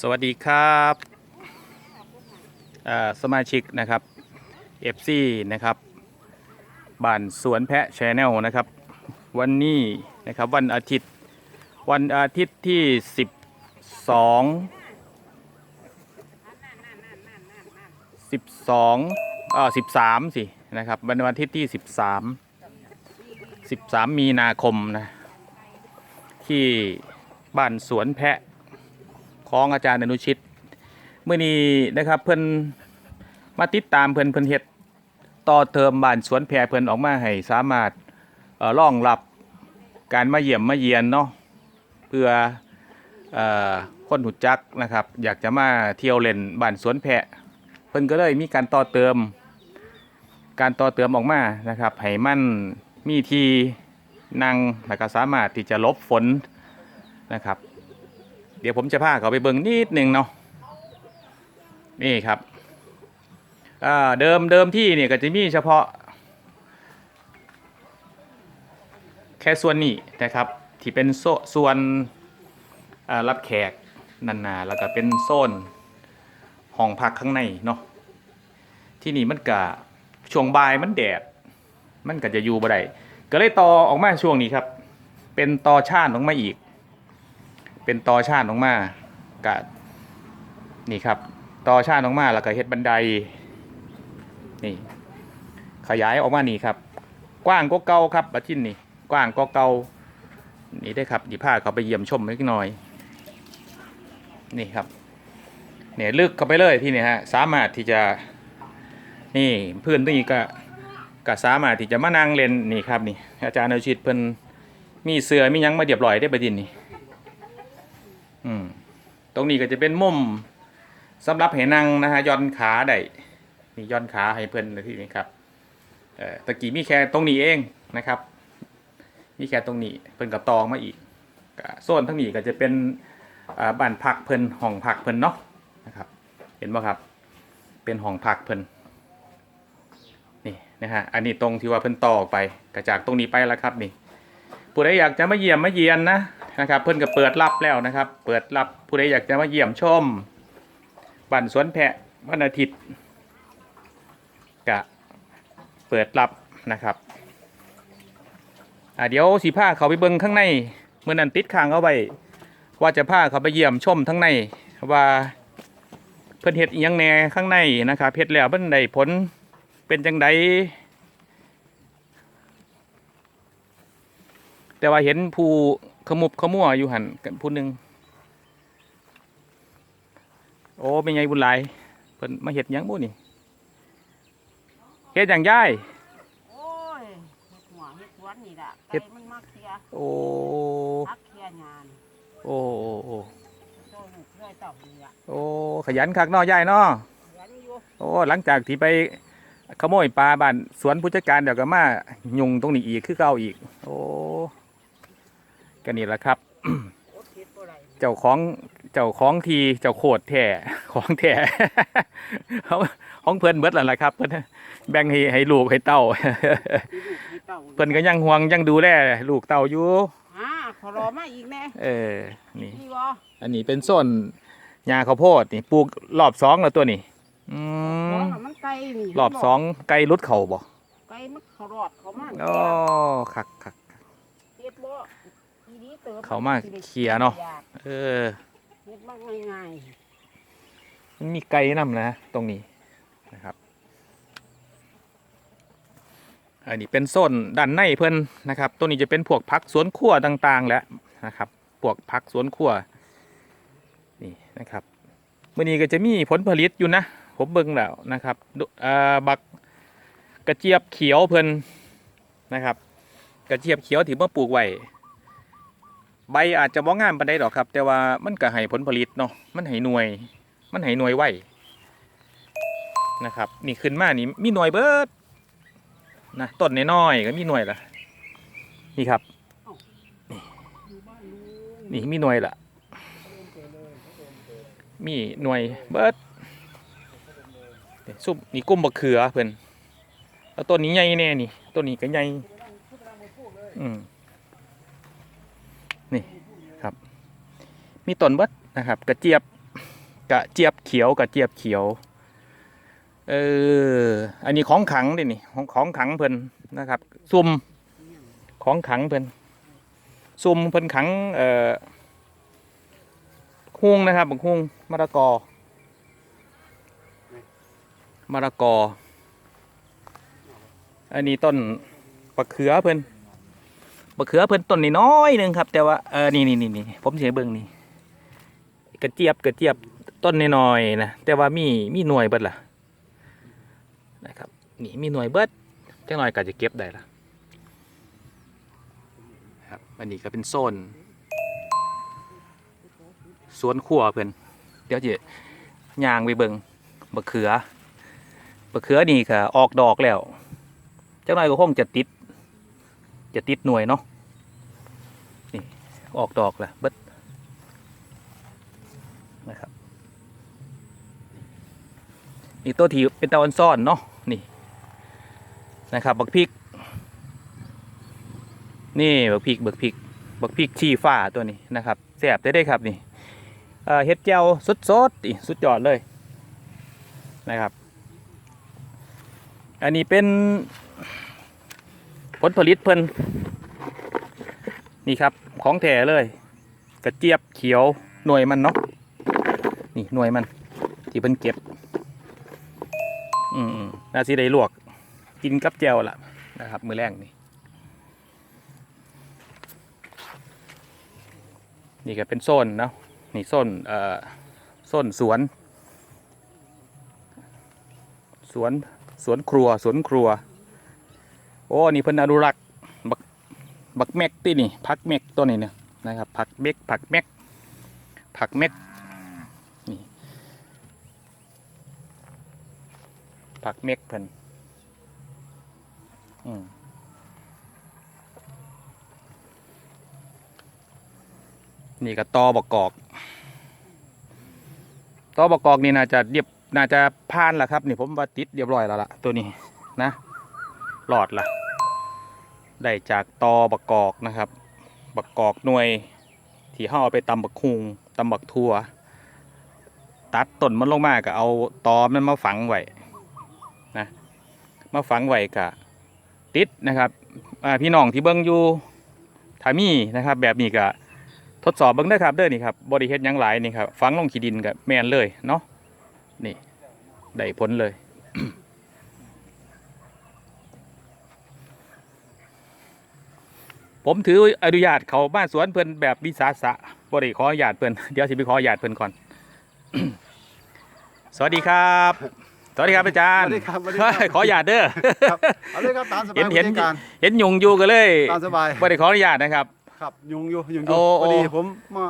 สวัสดีครับสมาชิกนะครับ FC นะครับบ้านสวนแพะชแนลนะครับ วันนี้นะครับวันอาทิตย์ วันอาทิตย์ที่ 12 12อ่า13สินะครับวันวันอาทิตย์ที่ 13 13 มีนาคมนะที่บ้านสวนแพะ ของอาจารย์อนุชิตเมื่อนี้นะครับเพิ่อนมาติดตามเพิ่อนเพิ่อนเฮ็ดต่อเทอมบ้านสวนแพรเพิ่อนออกมาให้สามารถเอ่องรับการมาเยี่ยมมาเยียนเนาะเพื่ออคนหุดจักนะครับ อยากจะมาเที่ยวเล่นบ้านสวนแพะเพิ่นก็เลยมีการต่อเติม การต่อเติมออกมานะครับให้มันมีที่นั่งแล้วก็สามารถที่จะลบฝนนะครับ เดี๋ยวผมจะพาเขาไปเบิ่งนิดหนึ่งเนาะนี่ครับเดิมเดิมที่เนี่ยก็จะมีเฉพาะ แค่ส่วนนี้นะครับ ที่เป็นโซส่วนรับแขกนันนาแล้วก็เป็นโซนห้องพักข้างในเนาะที่นี่มันกะช่วงบ่ายมันแดด มันก็จะอยู่บ่ได้ก็เลยต่อออกมาช่วงนี้ครับ เป็นต่อชาติออกมาอีก เป็นตอชาติออกมากะนี่ครับตอชาติออกมาแล้วก็เฮ็ดบันไดนี่ขยายออกมานี่ครับ กว้างก็เก่าครับบัดชิ้นนี่กว้างก็เก่านี่ได้ครับดีผ้าเขาไปเยี่ยมชมเล็กน้อย นี่ครับเนี่ยลึกเข้าไปเลยที่นี่ฮะสามารถที่จะนี่เพื่อนตรงนี้ก็ก็สามารถที่จะมานั่งเล่นนี่ครับนี่อาจารย์อาชิตเพิ่นมีเสือมียังมาเรียบร้อยได้ประดินนี่ อืมตรงนี้ก็จะเป็นมุมสำหรับให้นั่งนะฮะย่อนขาได้นี่ย่อนขาให้เพื่อนในที่นี้ครับเอ่อตะกี้มีแค่ตรงนี้เองนะครับ มีแค่ตรงนี้เพิ่นกับตองมาอีกก็โซนทั้งนี้ก็จะเป็นอ่าบ้านพักเพิ่นห้องพักเพิ่นเนาะนะครับ เห็นบ่ครับ เป็นห้องพักเพิ่นนี่นะฮะอันนี้ตรงที่ว่าเพิ่นต่อออกไปกระจากตรงนี้ไปแล้วครับนี่ ผู้ใดอยากจะมาเยี่ยมมาเยียนนะนะครับ เพิ่นก็เปิดรับแล้วนะครับ เปิดรับผู้ใดอยากจะมาเยี่ยมชมบ้านสวนแพะวันอาทิตย์กะเปิดรับนะครับเดี๋ยวสีผ้าเขาไปเบิ้งข้างในเมื่อนั้นติดค้างเอาไว้ว่าจะพาเขาไปเยี่ยมชมทั้งในว่าเพิ่อนเฮ็ดยังแน่ข้างในนะครับเฮ็ดแล้วเพิ่อนได้ผลเป็นจังได แต่ว่าเห็นผู้ขมุบขมัวอยู่หันกันผู้หนึ่งโอ้เป็นไงบุญหลายเพิ่นมาเห็ดหยังบุนี่เฮ็ดอย่างย่ายโอ้ยเฮ็ดหัวเฮ็ดสวนนี่ล่ะเฮ็ไก่ดมันมาเคลียร์โอ้พักเคลียร์งานโอ้โอ้โอ้โตลูกช่วยเต่านี่ล่ะโอ้ขยันคักเนาะย่ายเนาะยันอยู่โอ้หลังจากที่ไปขโมยปลาบ้านสวนผู้จัดการเดี๋ยวก็มายุงตรงนี้อีกคือเก่าอีก โอ้ ก็นี่แหละครับอดเฮ็ดบ่ได้เจ้าของเจ้าของทีเจ้าโคตรแท้ของแท้เขาของเพิ่นเบิดแล้วล่ะครับ เพิ่นแบ่งให้ให้ลูกให้เต้าที่ลูกที่เต่าเพิ่นก็ยังห่วงยังดูแลลูกเต้าอยู่อ่าขอรอมาอีกแน่เออนี่ นี่บ่อันนี้เป็นส้นหญ้าข้าวโพดนี่ปลูกรอบสองแล้วตัวนี้อืขอมงน่ะมันไก่นี่รอบสองไก่รุดเข่าบ่ไก่มันเขารอดเขามาอ๋อคักคักเฮ็ดบ่อีนี้ เขามาเคลียเนาะเออเฮ็ดมาง่ายมันมีไก่นํนะ ตรงนี้นะครับ อันนี้เป็นโซนด้านในเพิ่นนะครับ ตัวนี้จะเป็นพวกผักสวนครัวต่างๆ แล้วนะครับพวกผักสวนครัวนี่นะครับมื่อนี้ก็จะมีผลผลิตอยู่นะ ผมเบิ่งแล้วนะครับอ่าบักกระเจี๊ยบเขียวเพิ่นนะครับ กระเจี๊ยบเขียวที่มาปลูกไว้ ใบอาจจะบ่งามปานใดดอกครับ แต่ว่ามันก็ให้ผลผลิตเนาะมันให้หน่วย มันให้หน่วยไว้นะครับ นี่ขึ้นมานี่มีหน่วยเบิดนะต้นน้อยๆก็มีหน่วยละนี่ครับ นี่มีหน่วยละมีหน่วยเบิดซุปนี่กุ้มบะเขือเพิ่นแล้วต้นนี้ใหญ่แน่นี่ต้นนี้ก็ใหญ่อืมนี่ครับ มีต้นเบิดนะครับ กระเจี๊ยบกระเจี๊ยบเขียวกระเจี๊ยบเขียวเอออันนี้ของขังดินี่ของของขังเพิ่นนะครับ ซุ่มของขังเพิ่นซุ่มเพิ่นขังเอ่อฮุงนะครับบักฮุงมะละกอมะละกอ อันนี้ต้นบะเขือเพิ่นบะเขือเพิ่นต้นนี่น้อยหนึงครับ แต่ว่าเออนี่นี่นี่นี่ผมเสียเบิ่งนี่ กระเจี๊ยบกระเจี๊ยบต้นน้อยๆนะแต่ว่ามีมีหน่วยเบิดล่ะนะครับนี่มีหน่วยเบิดจังหน่อยก็จะเก็บได้ละครับอันนี้ก็เป็นโซนสวนครัวเพิ่อนเดี๋ยวจะย่างไปเบิงบะเขือบะเขือนี่ก็ออกดอกแล้วเจ้าหน่อยก็คงจะติด จะติดหน่วยเนาะนี่ออกดอกล้วเบิด นะครับนี่ตัวที่เป็นตะวันซ่อนเนาะนี่นะครับบักพริก นี่บักพริกบักพริกบักพริกชี้ฟ้าตัวนี้นะครับแสบได้ได้ครับนี่เอ่อเฮ็ดแจ่วสดๆอีสุดยอดเลยนะครับ อันนี้เป็นผลผลิตเพิ่นนี่ครับของแท้เลย กระเจี๊ยบเขียวหน่วยมันเนาะ นี่หน่วยมัน ที่เพิ่นเก็บ อืมน่าสิได้ลวก กินกับแจวล่ะนะครับ มือแรงนี่ นี่ก็เป็นโซนเนาะนี่โซนเอ่อโซนสวน สวนสวนครัวสวนครัว โอ้นี่เพิ่นอนุรักษ์บักบักเม็กที่นี่ผักเม็กตัวนี้เนี่ยนะครับผักเม็กผักเม็กผักเม็กนี่ ผักเม็กเพิ่นอืมนี่ก็ตอบักกอกตอบักกอกนี่น่าจะเรียบน่าจะผ่านแล้วครับ นี่ผมว่าติดเรียบร้อยแล้วล่ะตัวนี้นะหลอดละได้จากตอบักกอกนะครับ บักกอกหน่วย ที่ห่อาไปตำบักคุงตำบักทัว ตัดต้นมันลงมาก็เอาตอมันมาฝังไว้ มาฝังไว้กะติดนะครับพี่น้องที่เบิ้งอยู่ถ้ามีนะครับ แบบนี้ก็ทดสอบเบิ้งได้ครับเด้อนี่ครับบริเฮ็ดยังหลายนี่ครับฝังลงขี้ดินกับแมนเลยเนาะนี่ได้ผลเลยผมถืออนุญาตเขาบ้านสวนเพิ่อนแบบวิสาสะบ่ได้ขออนุญาตเพิ่อนเดี๋ยวสิไปขออนุญาตเพิ่อนก่อน สวัสดีครับ สวัสดีครับอาจารย์สวัสดีครับสวัสดีครับเฮ้ยขออนุญาตเด้อครับเอาเลยครับตามสบายเห็นเห็นผู้จัดการเห็นยุงอยู่ก็เลยตามสบายบ่ได้ขออนุญาตนะครับครับยุงอยู่ยุงอโอ้ยู่โอ้พอดีผมมา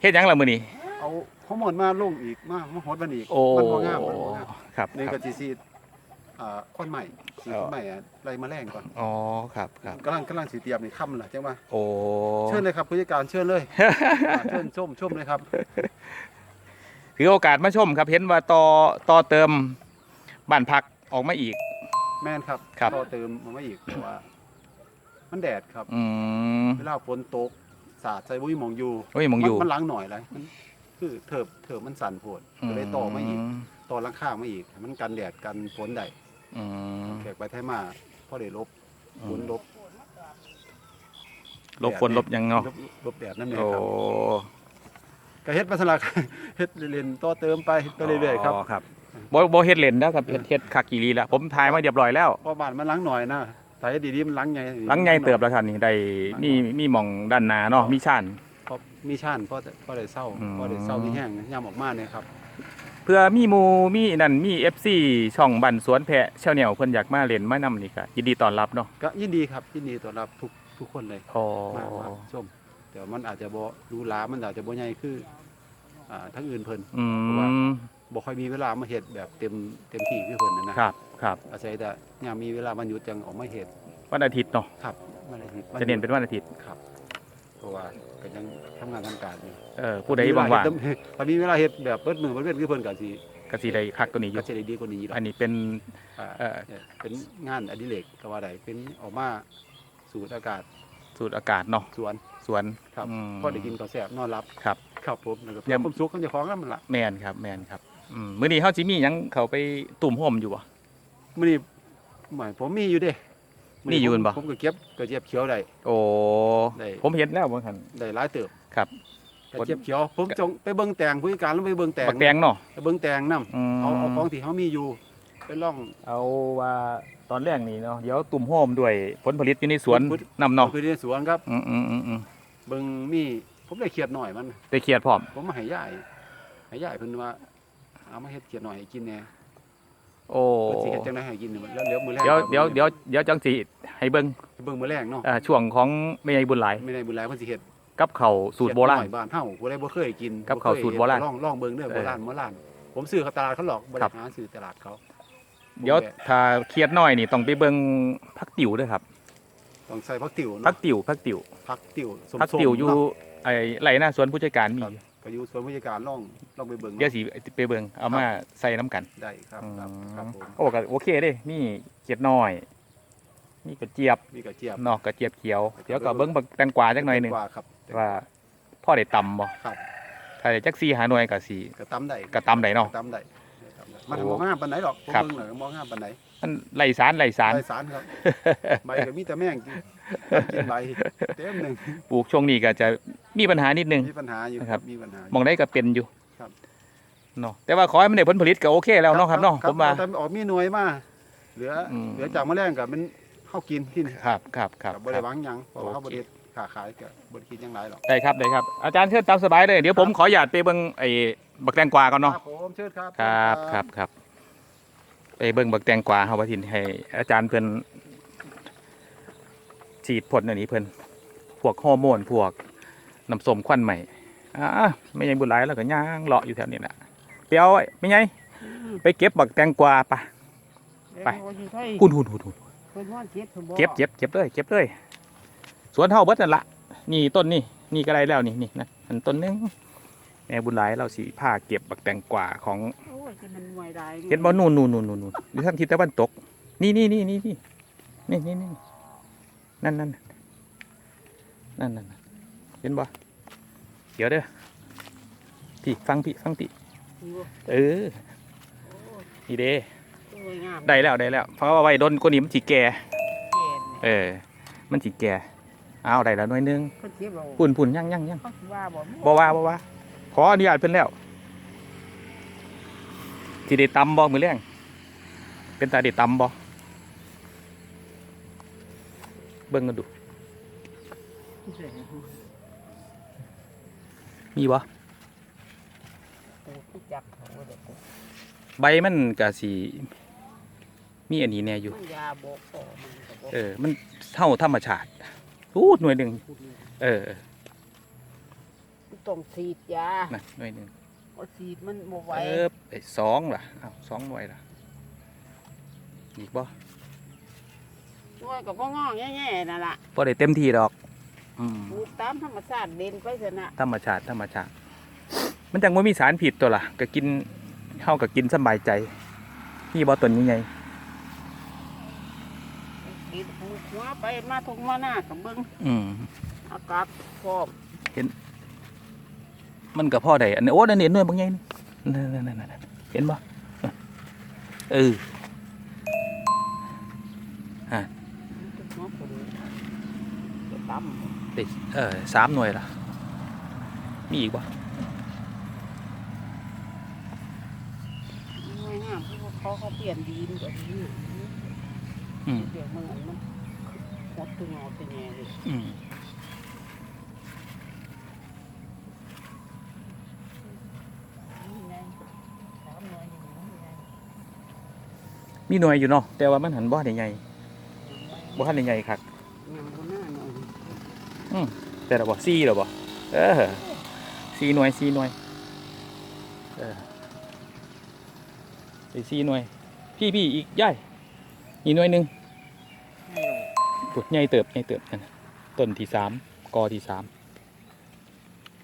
เฮ็ดหยังล่ะมื้อนี้เอาข้อมูลมาลงอีกมามาโหดมันอีกโอ้มันบ่งามมันบ่งามครับนี่คก็รับสิซีดอ่าคนใหม่สีอ๋อคนใหม่อะไรมาแรงก่อนอ๋อครับครับกำลังกำลังสิเตรียมนี่ค่ำล่ะจังว่าโอ้เชิญเลยครับผู้จัดการเชิญเลยอ่าเชิญชมชมเลยครับถือโอกาสมาชมครับเห็นว่าต่อต่อเติม บ้านพักออกมาอีก แม่นครับครับ ต่อเติมมามาอีกเพราะว่า มันแดดครับ อืม เวลาฝนตกสาดใส่บุ้ยหมองอยู่โอ้ยมองอยู่มันมันล้างหน่อยเลยมันคือเถิบเถิบมันสั่นโพดก็เลยต่อมาอีกมต่อหลังข้างมาอีกให้มันกันแดดกันฝนได้อืมแขกไปไทยมาพอได้ลบฝนลบลบฝนลบหยังเนาะลบลบแดดนั่นเองโอ้ ครับก็เฮ็ดมาสลัก เฮ็ดเล่นๆต่อเติมไปไปเรื่อยๆครับ อ๋อครับ บ่บ่เฮ็ดเล่นแล้วครับเฮ็ดเฮ็ดคักกีรีแล้วผมถ่ายมาเรียบร้อยแล้วเพอบ้านมันล้างหน่อยนะถ่ายดีๆมันล้างใหญ่หลังใหญ่เติบแล้วครับนี่ได้มีมีหม่องด้านหน้าเนาะมีชานพอมีช่านพอได้พอได้เศร้าอืมพอได้เศร้ามีแห้งยามออกมาเนี่ยครับ เพื่อมีหมู่มีนั่นมี FC ช่องบันสวนแพะชาวเหนียวเพิ่นอยากมาเล่นมานำนี่ก็ยินดีต้อนรับเนาะก็ยินดีครับยินดีต้อนรับทุกทุกคนเลยอ๋อมามาชมแต่มันอาจจะบ่รู้หลามันอาจจะบ่ใหญ่คืออ่าทั้งอื่นเพิ่นอืเพราะว่าม บ่ค่อยมีเวลามาเฮ็ดแบบเต็มเต็มที่คือเพิ่นนะนะครับครับ อาศัยแต่ยามมีเวลาวันหยุดจังออกมาเฮ็ดวันอาทิตย์เนาะครับวันอาทิตย์จะเน้นเป็นวันอาทิตย์ครับ เพราะว่าก็ยังทำงานทำการอยู่เออผู้ใดว่างตอนนี้เวลาเฮ็ดแบบเบิดมือเบิดเว้นคือเพิ่นก็สิๆก็สิได้คักตัวนี้อก็ยู่สิได้ดีกว่านี้ดอกอันนี้เป็นอ่าเอ่อเป็นงานอดิเรกก็ว่าได้เป็นออกมาสูดอากาศสูตรอากาศเนาะสวนสวนครับมพอได้กินก็แซ่บนอนหลับครับครับผมแล้วก็เยี่ยมความสุขของเจ้าของนั่นมันล่ะแมนครับแมนครับ อืมมื้อนี้เฮาสิมีหยังเขาไปตุ่มห่มอยู่บ่ มื้อนี้หมายผมมีอยู่เด้มีอยู่ผมบ่ ผมก็เก็บกระเจี๊ยบเขียวได้ โอ้ ได้ ผมเห็นแล้วบางคันได้หลายเติบครับ กระเจี๊ยบเขียว ผมจงไปเบิ่งแตงผู้จัดการลงไปเบิ่งแตงบักแตงเนาะไปเบิ่งแตงนํอืมเอาเอาของที่เฮามีอยู่ไปล่อง เอาว่าตอนแรกนี่เนาะเดี๋ยวตุ่มโฮมด้วยผลผลิตอยู่ในสวนผลผลิต นำเนาะไปในสวนครับ อืมอืมอืมอืมเบิ่งมีผมได้เขียดหน่อยมัน ได้เครียดพร้อม ผมมาให้ยายให้ยายเพิ่นว่า เอามาเฮ็ดเขียดหน่อยให้กินแหน่โอ้เพิ่นสิเฮ็ดจังได๋ให้กินเนี่ยแล้วเดี๋ยวมื้อแรกเดี๋ยวเดี๋ยวเดี๋ยวเดี๋ยวจังสิให้เบิ่งเบิ่งมื้อแรกเนาะอ่าช่วงของแม่ใหญ่บุญหลายไม่ได้บุญหลายเพิ่นสิเฮ็ดกับข้าวสูตรโบราณเขียดหน่อยบ้านเฮาบ่ได้บ่เคยกินกับข้าวสูตรโบราณลองลองเบิ่งเด้อเออโบราณโบราณผมซื้อเขาตลาดเขาหลอกบ่ครัได้บ หาซื้อตลาดเขาเดี๋ยวถ้าเครียดน้อยนี่ต้องไปเบิ่งพักติ๋วด้วยครับต้องใส่ผักติ๋วพักเนาะติ๋วพักติ๋ว ผักติ๋วส้มพักๆติ๋วอยู่เนาะ ไอ้ไหลหน้าสวนผู้จัดการมีครับก็ อยู่ส่วนผู้จัดการลองลองไปเบิ่งเดี๋ยวสิไปเบิ่งเอามาใส่น้ำกันได้ครับครับครับผมโอ้ก็โอเคเด้มีเขียดน้อย มีกระเจี๊ยบมีกระเจี๊ยบเนาะกระเจี๊ยบเขียวกระเจี๊เดี๋ยยวก็เบิ่งบักแตงกวาจักหน่อยหนึงกว่าครับว่าพ่อได้ตำบ่ครับถ้าได้จักซี่หาหน่วยก็สิกระตำได้ก็ตำได้เนาะกระตำได้กระตำได้มันโอ้บ่งามปานไหนหรอกผมครับเบิ่งหน่อยบ่งามปานไหนมันไหลสารไหลสารใบสารครับใบก็มีแต่แมงกินกินใบเต็มหนึงปลูกช่วงนี้ก็จะ มีปัญหานิดนึง มีปัญหาอยู่นะครับ มีปัญหาอยู่ มองได้ก็เป็นอยู่ครับ เนาะแต่ว่าขอให้มันได้ผลผลิตก็โอเคแล้วเนาะครับเนาะผมว่า แต่ออกมีหน่วยมาเหลืออมเหลือจากแมลงกับมันเข้ากินกินครับครับครับ กับบริครับวังหยังเพราะว่าเขาโอบเค ริขาขายกับบริคิดหยังไรหรอกได้ครับได้ครับ อาจารย์เชิญตามสบายเลยเดี๋ยวผมขออนุญาตไปเบิ่งไอ้บักแตงกวาก่อนเนาะ ครับผมเชิญครับ ครับครับครับไปเบิ่งบักแตงกวาเฮาว่าทินให้อาจารย์เพิ่นฉีดพ่นอันนี้เพิ่นพวกฮอร์โมนพวก น้ำส้มควันใหม่อ่าไม่ยังบุหรี่แล้วก็ย่างเลาะอยู่แถวนี้แหละเปียวไม่ไงไปเก็บบักแตงกวาปะไปหุ่นหุ่นหุ่นหุ่นเก็บเก็บเก็บเลยเก็บเลยสวนเท่าเบิดนั่นละนี่ต้นนี่นี่ก็ได้แล้วนี่นี่นะอันต้นนึงแม่บุญหลายเราสีผ้าเก็บบักแตงกวาของเห็นบ่นู่นนู่นนู่นนู่นหรือท่านทิศตะวันตก นี่นี่นี่นี่นี่นี่นี่นั่นนั่นนั่นนั่นเห็นบ่ เดี๋ยวเด้อพี่ฟังพี่ฟังพี่อยู่เออนี่เด้สวยงามได้แล้วได้แล้ว เพราะว่าไว้โดนคนนี้มันสิแก่แก่นเออ มันสิแก่เอาได้แล้วหน่อยหนึงเพิ่นเก็บเอาปุ่นปุ่นยังยังยังเขาสิว่าบ่บ่ว่าบ่ว่าขออนุญาตเพิ่นแล้วที่ได้ตำบ่มือแรงเป็นตาได้ตำบ่เบิ่งกันดู มีบ่โอ้ผู้จักเขาบ่ได้ปลูกใบมันก็สิมีอันนี้แน่อยู่มันยาบอกต่อมันก็บ่เออ มันเท่าธรรมชาติอู้หน่วยหนึ่งพูดเลยเออเออต้องฉีดยานั่นหน่วยหนึ่งบ่ฉีดมันบ่ไหวเออไอ้สองล่ะอ้าวสองหน่วยล่ะอีกบ่หน่วยก็บ่งอกแง่ๆนั่นล่ะพอได้เต็มที่ดอก อืมปลูกตามธรรมชาติเด่นไปซะนะธรรมชาติธรรมชาติ มันจังว่ามีสารผิดตัวล่ะก็กินเข้ากับกินสำบายใจนี่บ่ต้นยังไงกินปลูกหัวไปมาทงมาหน้าก็เบิ่งอืมอากาศพร้อมมันก็พ่อได้อันนี้โอ้นั่นเห็นหน่วยบางอย่างนี่นั่นนั่นนั่นนั่นเห็นบ่เออหัวคนจะตำ ได้เออสามหน่วยล่ะมีอีกบ่หน่วยงามที่เขาเขาเปลี่ยนดินแบบนี้อืมเดี๋ยวมันมันหดตัวงอตัวแง่เลยอืมนี่ไงสามหน่วยอยู่นี่ไงมีหน่วยอยู่เนาะแต่ว่ามันหันบ่ได้ใหญ่บ่ทันได้ใหญ่คัก ยังบนหน้าหน่อยแต่ละบ่สี่แล้วบ่เออสี่หน่วยสี่หน่วยเออไปสี่หน่วย พี่พี่อีกย่ายอีกหน่วยหนึ่งให้เราปุดใหญ่เติบใหญ่เติบนั่นต้นที่สามกอที่สาม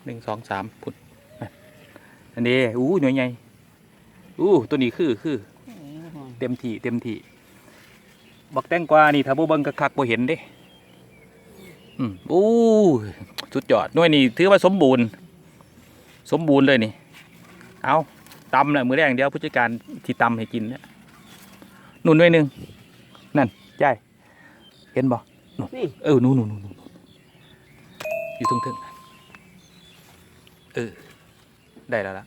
หนึ่งสองสามพุดนั่นอันนี้อู้หน่วยใหญ่อู้ตัวนี้คือคือเต็มที่เต็มที่บักแตงกวานี่ถ้าบ่เบิ่งคักบ่เห็นเด้ อืมโอ้สุดยอดหน่วยนี้ถือว่าสมบูรณ์ สมบูรณ์เลยนี่ เอาตำแหละมือแรกเดียวผู้จัดการที่ตำให้กินเนี่ยนุ่นหน่วยหนึ่งนั่นใช่เห็นบ่นี่เออนู่นนู่นนู่นนู่นอยู่ทึ่งๆเออ ได้แล้วล่ะ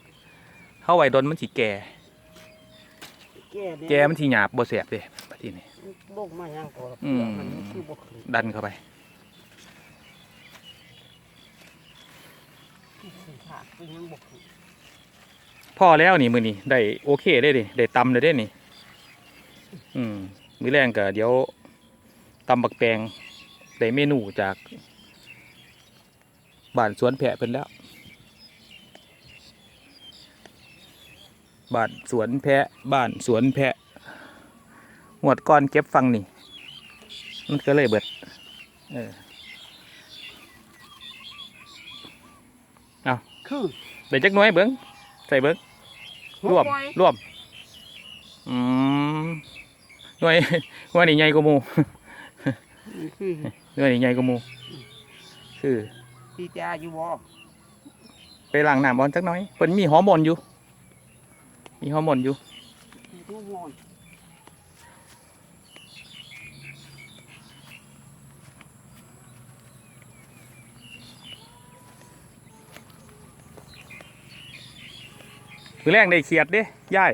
เข้าไว้ดนมันสิแก่แก่เนี่ยแก่มันสิหยาบบ่แสบเด้บัดทีนี้ลงมายังก่อนอืมมันคือบ่ขึ้นดันเข้าไป ขึ้นขาดคือ ยังบ่อแล้วนี่มือนี่ได้โอเคได้ดิได้ตำเลยได้นี่ อืมมือแรงก็เดี๋ยวตำบักแตงได้เมนูจากบ้านสวนแพะเพิ่นแล้วบ้านสวนแพะบ้านสวนแพะหวดก้อนเก็บฟังนี่ มันก็เลยเบิด เออ คือได้จักหน้อยเบิ้งใส่เบิ้งร่วมหกไร่วมอืมหน่วยหน่วยนี่ใหญ่กว่าหมูนี่คือหน่วยนี่ใหญ่กว่าหมูคือพี่จาอยู่บ่ไปล้างน้ำบอลจักหน้อยเพิ่นมีฮอร์โมนอยู่ มีฮอร์โมนอยู่ทุกมอน มือแรงได้เขียดเด้ย่าย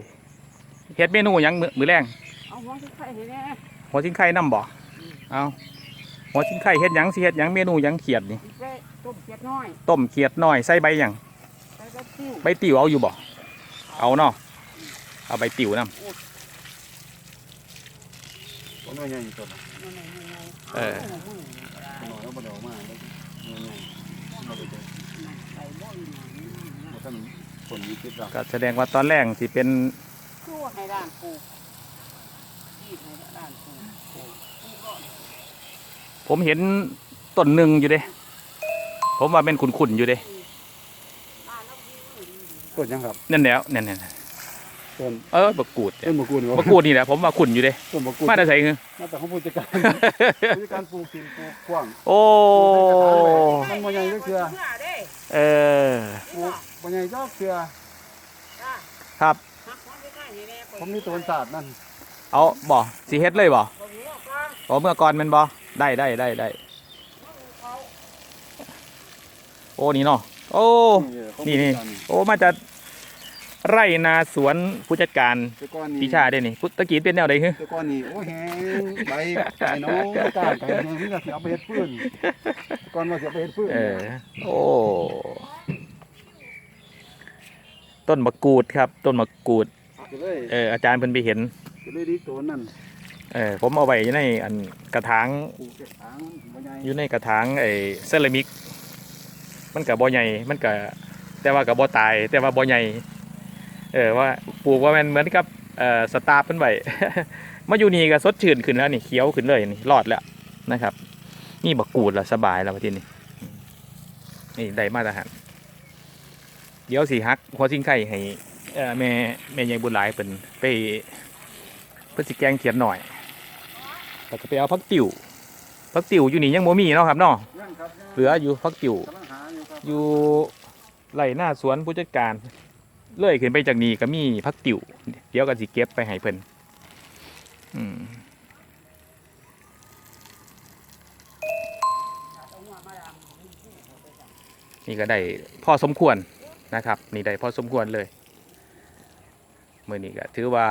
เฮ็ดเมนูหยังมื้อมือแรงเอาหัวที่ไข่ให้แน่หัวชิ้นไข่นำบ่เอาหัวชิ้นไข่เฮ็ดหยังสิเฮ็ดหยังเมนูหยังเขียดนี่สิไปต้มเจ็ดน้อยต้มเขียดน้อยใส่ใบหยังไปก็ติ้วใบติ๋วเอาอยู่บ่เอาเนาะเอาใบติ๋วนำผมว่าใหญ่ตัวน่ะนั่นน่ะยังไงเออามือนี่ก็ได้หน่อยแล้วบ่ได้ออกมาแล้วใหญ่ๆเอาไปเจอใส่บ่อีหยังนี่นะบ่ทันผลมีคิดหรอกก็แสดงว่าตอนแรกสิเป็นคือว่าให้ด้านปลูกที่ให้ด้านปลูกปลูกปลูกก่อนผมเห็นต้นหนึ่งอยู่เด้ ผมว่าเป็นขุนๆอยู่เด้บ้านเรามีอยู่ดีต้นยังครับนั่นแหล้วนั่นๆต้นๆเออบักกูดต้นมะกรูดนี่บ่บักกูดนี่แหละผมว่าขุนอยู่เด้ ต้นมะกรูดมาแต่ใส่คือมาแต่ของผู้จัดการ ผู้จัดการปลูกกินปลูกกว้างโอ้ มันบ่ใหญ่จักเทื่อเพื่อเด้เออปลูกบ่ใหญ่จักเทื่อจ้าครับหักหัวที่ไข่ให้แน่ผมมีต้นศาสตร์นั่นเอาบ่สีเฮ็ดเลยบ่ผมรู้ว่าอ๋อเมื่อก่อนแมันบ่ได้ได้ได้ได้เขาโอ้นี่เนาะโอ้ นี่นี่ โอ้มาจากไร่นาสวนผู้จัดการแต่ก่อนนี่ปีชาเด้นี่พุทธกีเป็นแนวใดฮึแต่ก่อนนี่โอ้แห้งใบไก่น้องกาไก่แห้งนี่ก็สิเอาไปเฮ็ดฟืนแต่ก่อนว่าสิเอาไปเฮ็ดฟืนเออโอ้ ต้นมะกรูดครับ ต้นมะกรูดก็เลยเอออาจารย์เพิ่นไปเห็น ก็เลยดีตัวนั่นเออผมเอาไว้อยู่ในอันกระถางปลูกเก็บถางบ่ใหญ่อยู่ในกระถางไอ้เซรามิก มันกับบ่ใหญ่มันกับแต่ว่ากับบ่ตาย แต่ว่าบ่ใหญ่เออว่าปลูกว่ามันเหมือนกับเอ่อสตาร์ฟเพิ่นไว้ มาอยู่นี่ก็สดชื่นขึ้นแล้วนี่เขียวขึ้นเลยนี่รอดแล้วนะครับ นี่บักกูดแล้วสบายแล้วทีนี้นี่ได้มาตรฐาน เดี๋ยวสิฮักหัวซิงไข่ให้เอ่อแม่แม่ยายบุญหลายเพิ่นไปเพิ่นสิแกงเขียนหน่อยแล้วก็ไปเอาพักติ๋วพักติ๋วอยู่นี่ยังบ่มีเนาะครับเนาะยังครับยังเหลืออยู่พักติ๋วกำลังหาอยู่ครับอยู่ไร่หน้าสวนผู้จัดการเลื่อยขึ้นไปจากนี้ก็มีพักติ๋วเดี๋ยวก็สิเก็บไปให้เพิ่นอืมนี่ก็ได้พอสมควร นะครับนี่ได้พอสมควรเลยเมื่อนี้ก็ถือว่า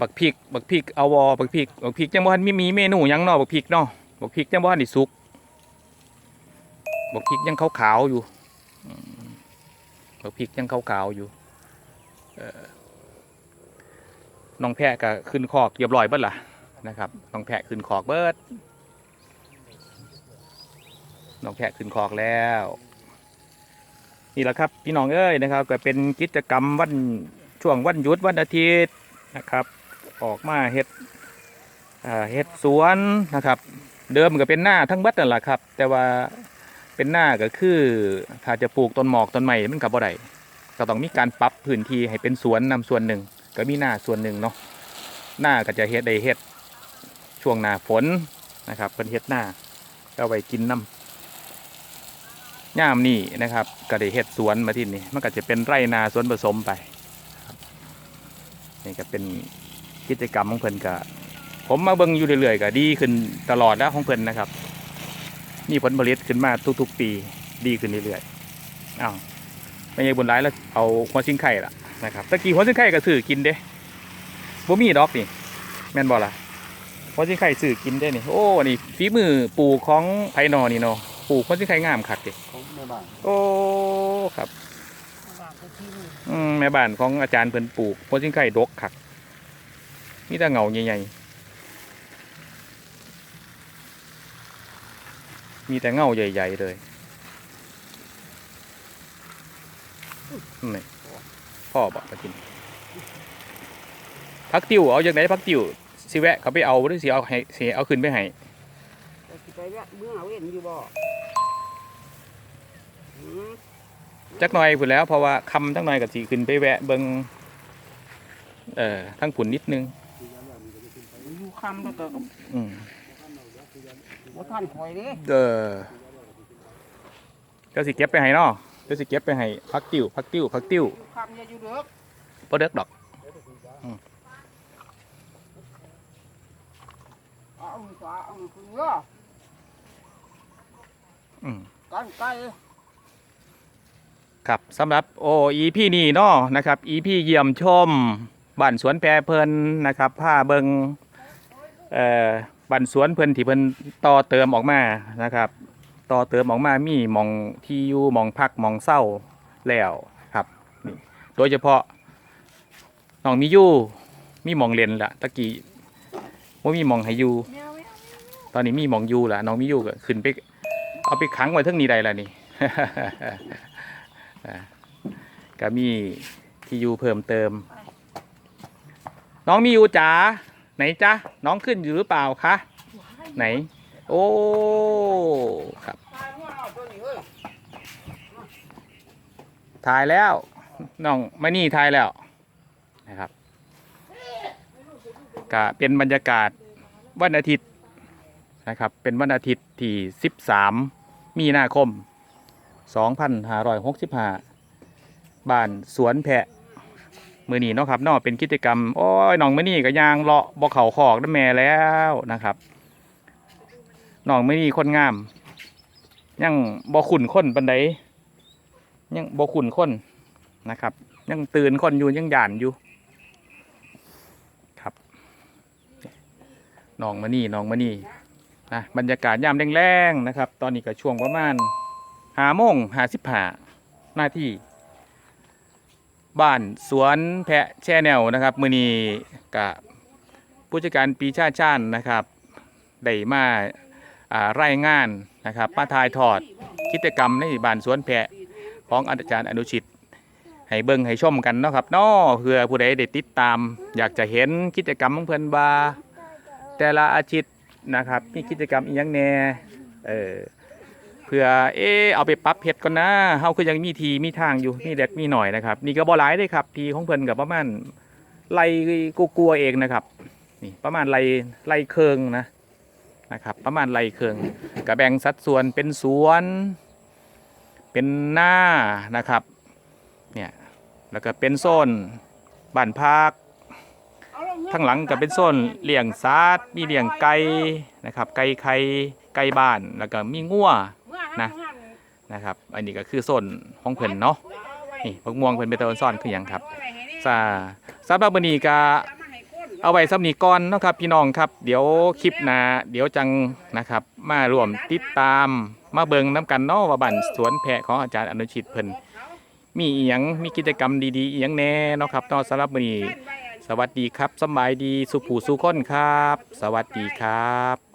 บักพริกบักพริกเอาวอบักพริกบักพริกจังบ่ทันมีมีเมนูยังเนาะบักพริกเนาะบักพริกจังบ่ทันได้สุกบักพริกยังขาวๆอยู่บักพริกยังขาวๆอยู่น้องแพะก็ขึ้นคอกเรียบร้อยเบิดล่ะนะครับน้องแพะขึ้นคอกเบิดน้องแพะขึ้นคอกแล้ว นี่แหละครับพี่น้องเอ้ยนะครับ ก็เป็นกิจกรรมวันช่วงวันหยุดวันอาทิตย์นะครับ ออกมาเฮ็ดอ่าเฮ็ดสวนนะครับ เดิมก็เป็นหน้าทั้งบัดนั่นแหละครับ แต่ว่าเป็นหน้าก็คือถ้าจะปลูกต้นหมอกต้นไม้มันกับบ่ได้ก็ต้องมีการปรับพื้นที่ให้เป็นสวนนำส่วนหนึ่ง ก็มีหน้าส่วนหนึ่งเนาะหน้าก็จะเฮ็ดได้เฮ็ดช่วงหน้าฝนนะครับเป็นเฮ็ดหน้าเอาไว้กินน้ำ ย่ามนี่นะครับก็ได้เฮ็ดสวนมาที่นี่มันก็จะเป็นไร่นาสวนผสมไปนี่ก็เป็นกิจกรรมของเพิ่นก็ผมมาเบิ่งอยู่เรื่อยๆก็ดีขึ้นตลอดแล้วของเพิ่นนะครับมีผลผลิตขึ้นมาทุกๆ ปีดีขึ้นเรื่อยๆอ้าวไม่ใช่บนร้ายแล้วเอาหัวซิงไข่ละนะครับตะกี้หัวซิงไข่ก็ซื้อกินเด้บ่มีดอกนี่แม่นบ่ล่ะหัวซิงไข่ซื้อกินได้นี่โอ้นี่ฝีมือปลูกของไผนอนี่เนาะ ปลูกหัวซิงไข่งามคักเด้ของแม่บ้านโอ้ครับวางไปที่นี่อืมแม่บ้านของอาจารย์เพิ่นปลูกโพชิงไข่ดกคักมีแต่เงาใหญ่ๆมีแต่เงาใหญ่ ๆ เลยนี่พ่อบอกมากินพักติวเอาจากไหนพักติวสิแวะเขาไปเอาหรือสิเอาให้สิเอาขึ้นไปให้แต่สิไปแวะเมื่อเอาเว้นอยู่บ่ จักหน่อยพุ่นแหล้วเพราะว่าคำจักหน่อยกับสิขึ้นไปแวะเบิงเอ่อทั้งผุนนิดนึงอยู่คำแล้วก็อืมบ่ทันหอยเด้เออก็สิเก็บไปให้เนาะก็สิเก็บไปให้พักติ้วพักติ้วพักติ้วอยู่คำอย่าอยู่เด้อบ่เด็กดอกเอามือขวาเอามือขึ้นเด้ออืมกันไก่ ครับสำหรับโอ EP นี้เนาะนะครับ EP เยี่ยมชมบ้านสวนแปรเพลินนะครับผ้าเบิงเอ่อบ้านสวนเพินที่เพินต่อเติมออกมานะครับต่อเติมออกมามีมองที่อยู่มองพักมองเศร้าแล้วครับนี่โดยเฉพาะน้องมีอยู่มีมองเล่นละตะกี้ว่ามีมองให้อยู่ตอนนี้มีมองอยู่ละน้องมีอยู่ก็ขึ้นไปเอาไปขังไว้ทั้งนี้ใดล่ะนี่ ก็มีที่อยู่เพิ่มเติม น้องมีอยู่จ๋าไหนจ๊ะน้องขึ้นอยู่หรือเปล่าคะไหน โอ้ครับถ่ายแล้วน้องมานี่ถ่ายแล้วนะครับก็เป็นบรรยากาศวันอาทิตย์นะครับเป็นวันอาทิตย์ที่ 13 มีนาคม 2565บ้านสวนแพะมือนี้เนาะครับเนาะเป็นกิจกรรมโอ้ยน้องมือนี้ก็ยางเลาะบ่เขาขอกน้ำแม่แล้วนะครับน้องมือนีคนงาม ยังบ่ขุนคนปันใดยังบ่ขุนคนนะครับ ยังตื่นคนอยู่ยังหยานอยู่ครับน้องมานี่น้องมานี่นะบรรยากาศยามแรงๆนะครับ ตอนนี้ก็ช่วงประมาณ หาโมงหาสิบหาหน้าที่ บ้านสวนแพะแช่แนวนะครับ มือนีกับผู้จัดการปีชาชาญนะครับได้มาอ่ารายงานนะครับมาทายทอดกิจกรรมในบ้านสวนแพะของอาจารย์อนุชิต ให้เบิ่งให้ชมกันเนาะครับนาะเพื่อผู้ใดได้ติดตาม อยากจะเห็นกิจกรรมของเพิ่อนบาแต่ละอาทิตย์นะครับมีกิจกรรมอีกอย่างแหน่เออ เพื่อเออเอาไปปรับเฮ็ดก่อนนะเฮาคือยังมีทีมีทางอยู่มีเล็กมีหน่อยนะครับ นี่ก็บ่หลายเด้ครับ ทีของเพิ่นก็ประมาณไล่กูกลัวเองนะครับ นี่ประมาณไล่ไล่เคิงนะนะครับ ประมาณไล่เคิงก็แบ่งสัดส่วนเป็นสวน เป็นหน้านะครับเนี่ยแล้วก็เป็นโซนบ้านพักทั้งหลังก็เป็นโซนเลี้ยงสัตว์มีเลี้ยงไก่นะครับไก่ไข่ไก่บ้านแล้วก็มีงัว นะนะครับ อันนี้ก็คือโซนของเพิ่นเนาะนี่พวกม่วงเพิ่นเป็นตัวซ่อนคือหยังครับซาสำหรับนี้ก็เอาไว้สำนีก่อนนะครับพี่น้องครับ เดี๋ยวคลิปหน้าเดี๋ยวจังนะครับ มารวมติดตามมาเบิงน้กันเนาะว่าบ้านสวนแพะของอาจารย์อนุชิตเพิ่นมีอีหยังมีกิจกรรมดีๆอีหยังแน่เนาะครับนาะสำหรับมื้อนี้สวัสดีครับสบายดีสุขูสุขคนครับ สวัสดีครับ